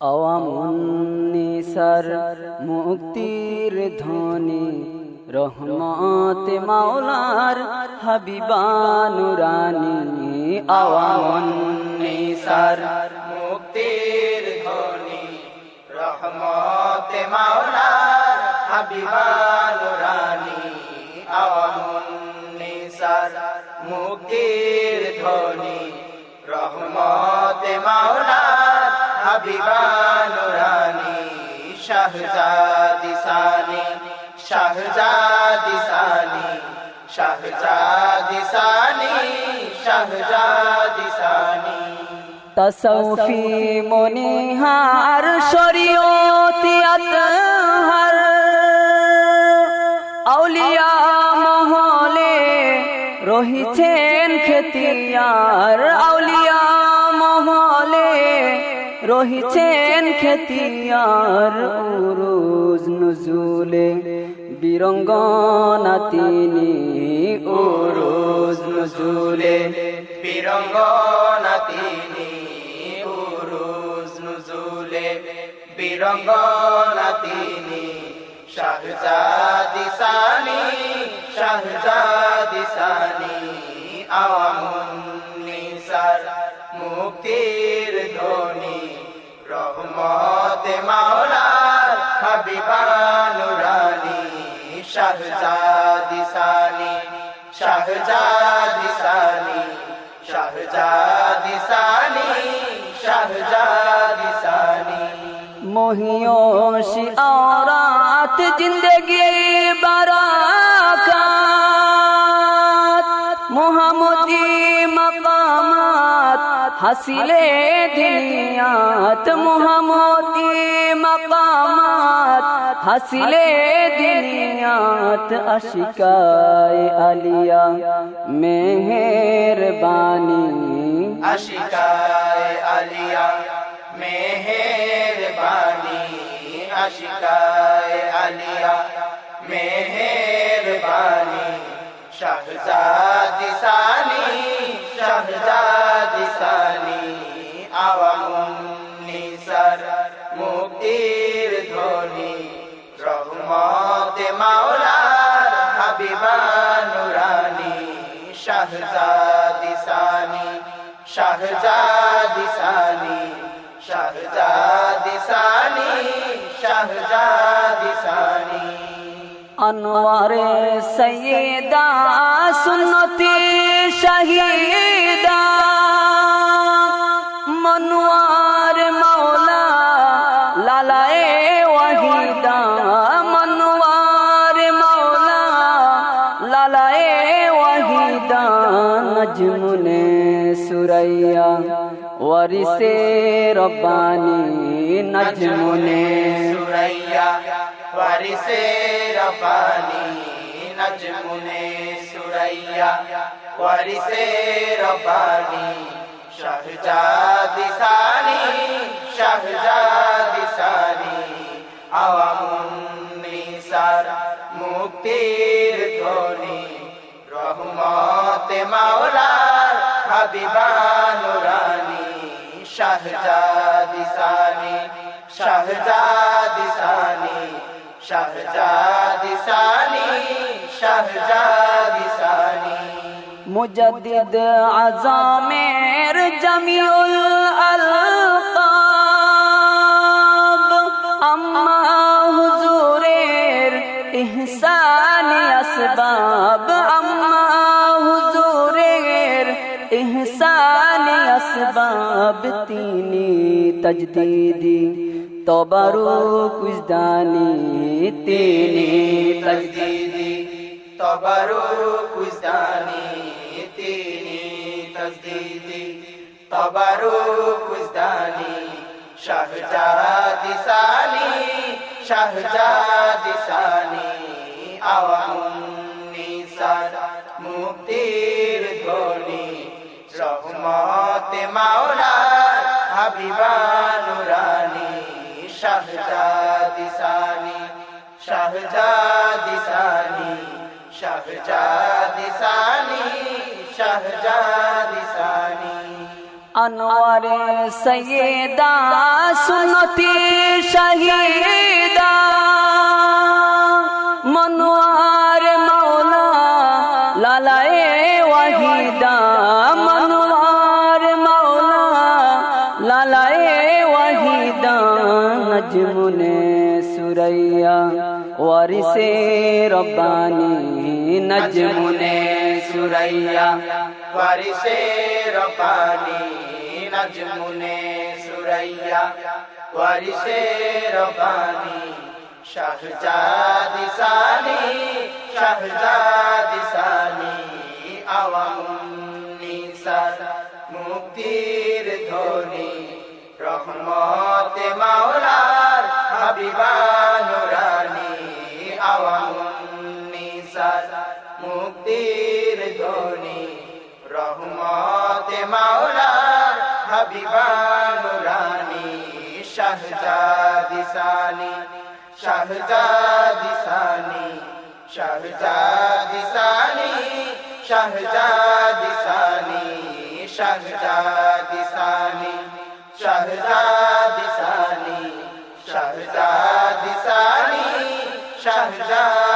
আওয়ামুন্নিসার মুক্তির ধ্বনি, রহমত মাওলার হাবিবানুরানি আওয়ামুন্নিসার মুক্তির ধ্বনি, রহমত মাওলার হাবিবানুরানি আওয়ামুন্নিসার মুক্তির ধ্বনি, রহমত মাওলার হাবিবানুরানি শাহজাদি সানি শাহজাদি সানি শাহজাদি তসৌফি মনিহার রহিছেন খেতিয়ার উরুজ নজুলে বীরঙ্গনা তিনি উরুজ নজুলে। বীরঙ্গনা তিনি উরুজ নুজুলে বীরঙ্গনা তিনি শাহজাদি সানি শাহজাদি সানি। শাহজাদি সানি শাহজাদি সানি শাহজাদি সানি শাহজাদি সানি। মহিয়সি আওরাত হাসিলে হাসিলে দিনিয়াত আশিকায় আলিয়া মেহেরবানি আশিকায় আলিয়া মেহেরবানি আশিকায় আলিয়া মেহেরবানি শাহজাদি সানি শাহজাদি সানি আওয়ামুন্নিসার মুক্তির ধ্বনি মাওলার হাবিবানুরানি শাহজাদি সানি শাহজাদি সানি শাহজাদি সানি শাহজাদি সানি আনোয়ারে সৈয়দা সুন্নতি শহীদা সুরাইয়া, ওয়ারিসে রব্বানি নজমুনে। সুরাইয়া, ওয়ারিসে রব্বানি নজমুনে। সুরাইয়া, ওয়ারিসে রব্বানি শাহজাদি সানি শাহজাদি সানি। আওয়ামুন্নিসার মুক্তির ধ্বনি, রহমতে মাওলার হাবিবানুরানি শাহজাদি সানি শাহজাদি সানি শাহজাদি সানি শাহজাদি সানি মুজদ্দিদ আজামের জমিউল আলকাব ইহসানি আসবাব তিনি তজদিদি তবারু কুজদানি তিনি তজদিদি তবরু কুজদানি তিনি তজদিদি তবরু কুজদানি শাহজাদি সানি শাহজাদি সানি আওয়ামুন্নিসার মুক্তির ধ্বনি রহমতে মাওলার হাবিবানুরানি, শাহজাদি সানি শাহজাদি সানি শাহজাদি সানি শাহজাদি সানি। আনোয়ারে সৈয়দা, সুন্নতি, শাহিদা। নজমুনে সুরাইয়া, ওয়ারিসে রব্বানি নজমুনে সুরাইয়া। ওয়ারিসে রব্বানি নজমুনে সুরাইয়া। ওয়ারিসে রব্বানি শাহজাদি সানি শাহজাদি সানি আওয়ামুন্নিসার মুক্তির ধ্বনি রহমতে হাবিবানুরানি আওয়ামুন্নিসার মুক্তির ধ্বনি। রহমতে মাওলার হাবিবানুরানি শাহজাদি সানি শাহজাদি সানি শাহজাদি সানি শাহজাদি শাহজাদি সানি শাহজাদি